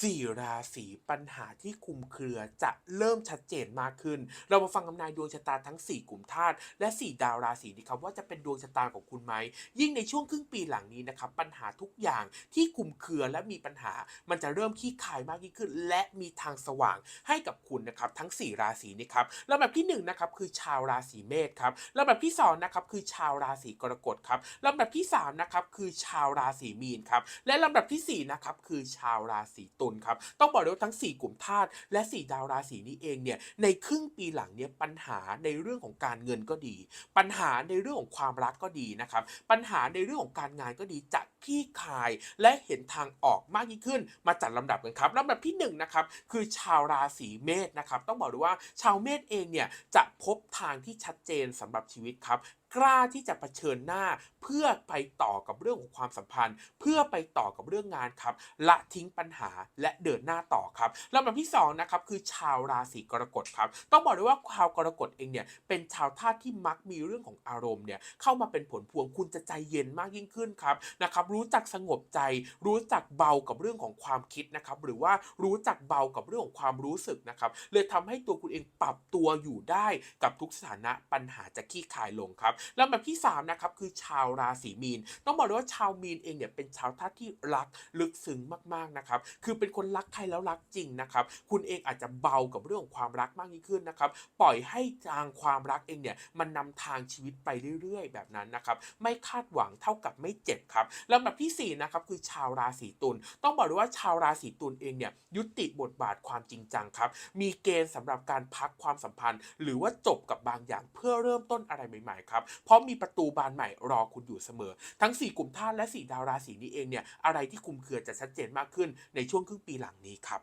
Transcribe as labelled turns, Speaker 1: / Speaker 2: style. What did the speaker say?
Speaker 1: สี่ราศีปัญหาที่คุมเครือจะเริ่มชัดเจนมากขึ้น เรามาฟังคำนายดวงชะตาทั้ง 4 กลุ่มธาตุและ 4 ดาวราศีนี้ครับว่าจะเป็นดวงชะตาของคุณไหม ยิ่งในช่วงครึ่งปีหลังนี้นะครับปัญหาทุกอย่างที่คุมเครือและมีปัญหา มันจะเริ่มขี้คายมากยิ่งขึ้น และมีทางสว่างให้กับคุณนะครับทั้ง 4 ราศีนี้ครับลำดับที่1นะครับคือชาวราศีเมษครับลำดับที่2นะครับคือชาวราศีกรกฎครับลำดับที่3นะครับคือชาวราศีมีนครับและลำดับที่4นะครับคือชาวราศีตุลครับ ต้องบอกเลยว่าทั้ง 4 กลุ่มธาตุและ 4 ดาวราศีนี้เองเนี่ยในครึ่งปีหลังเนี่ยปัญหาในเรื่องของการเงินก็ดี ปัญหาในเรื่องของความรักก็ดีนะครับ ปัญหาในเรื่องของการงานก็ดีจะคลี่คลายและเห็นทางออกมากยิ่งขึ้น มาจัดลำดับกันครับลำดับที่1นงนะครับคือชาวราศีเมษนะครับ ต้องบอกเลยว่าชาวเมษเองเนี่ยจะพบทางที่ชัดเจนสำหรับชีวิตครับ กล้าที่จะเผชิญหน้าเพื่อไปต่อกับเรื่องของความสัมพันธ์ เพื่อไปต่อกับเรื่องงานครับ ละทิ้งปัญหาและเดินหน้าต่อครับลำดับที่สองนะครับคือชาวราศีกรกฎครับ ต้องบอกเลยว่าชาวกรกฎเองเนี่ยเป็นชาวธาตุที่มักมีเรื่องของอารมณ์เนี่ยเข้ามาเป็นผลพวงคุณจะใจเย็นมากยิ่งขึ้นครับนะครับ รู้จักสงบใจ รู้จักเบากับเรื่องของความคิดนะครับ หรือว่ารู้จักเบากับเรื่องของความรู้สึกนะครับเลยทำให้ตัวคุณเองปรับตัวอยู่ได้กับทุกสถานะปัญหาจะขี้คายลงครับลำดับที่3นะครับคือชาวราศีมีน ต้องบอกเลยว่าชาวมีนเองเนี่ยเป็นชาวธาที่รักลึกซึ้งมากๆนะครับ คือเป็นคนรักใครแล้วรักจริงนะครับ คุณเองอาจจะเบากับเรื่องของความรักมากยิ่งขึ้นนะครับ ปล่อยให้ทางความรักเองเนี่ยมันนำทางชีวิตไปเรื่อยๆ แบบนั้นนะครับ ไม่คาดหวังเท่ากับไม่เจ็บครับลำดับที่สี่นะครับคือชาวราศีตุล ต้องบอกเลยว่าชาวราศีตุลเองเนี่ยยุติบทบาทความจริงจังครับ มีเกณฑ์สำหรับการพักความสัมพันธ์ หรือว่าจบกับบางอย่างเพื่อเริ่มต้นอะไรใหม่ๆครับเพราะมีประตูบานใหม่รอคุณอยู่เสมอ ทั้ง 4 กลุ่มธาตุและ 4 ดาวราศีนี้เองเนี่ยอะไรที่คุมเครือจะชัดเจนมากขึ้นในช่วงครึ่งปีหลังนี้ครับ